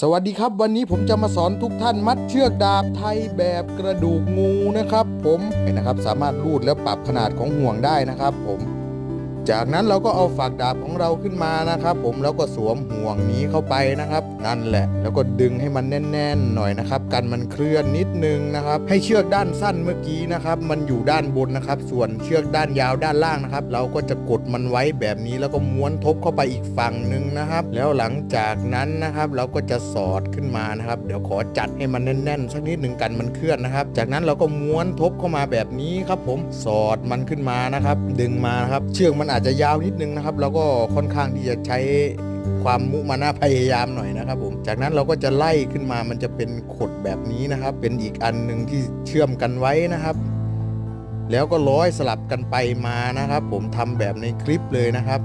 สวัสดีครับวันนี้ผมจะมาสอนทุกท่านมัดเชือกดาบไทยแบบกระดูกงูนะครับ ผมเห็นนะครับสามารถรูดแล้วปรับขนาดของห่วงได้นะครับ ผม จากนั้นเราก็เอาฝักดาบของเราขึ้นมานะครับ ผมแล้วก็สวมห่วงนี้เข้าไปนะครับ นั่นแหละ แล้วก็ดึงให้มันแน่น ๆ หน่อยนะครับ กันมันเคลื่อนนิดนึงนะครับ ให้เชือกด้านสั้นเมื่อกี้นะครับ มันอยู่ด้านบนนะครับ ส่วนเชือกด้านยาวด้านล่างนะครับ เราก็จะกดมันไว้แบบนี้แล้วก็ม้วนทบเข้าไปอีกฝั่งหนึ่งนะครับ แล้วหลังจากนั้นนะครับ เราก็จะสอดขึ้นมานะครับ เดี๋ยวขอจัดให้มันแน่นๆสักนิดหนึ่งกันมันเคลื่อนนะครับ จากนั้นเราก็ม้วนทบเข้ามาแบบนี้ครับ ผมสอดมันขึ้นมานะครับ ดึงมานะครับ เชือกมันอาจจะยาวนิดนึงนะครับเราก็ค่อนข้างที่จะใช้ความมุมานะพยายามหน่อยนะครับผม จากนั้นเราก็จะไล่ขึ้นมามันจะเป็นขดแบบนี้นะครับ เป็นอีกอันหนึ่งที่เชื่อมกันไว้นะครับ แล้วก็ร้อยสลับกันไปมานะครับ ผมทำแบบในคลิปเลยนะครับ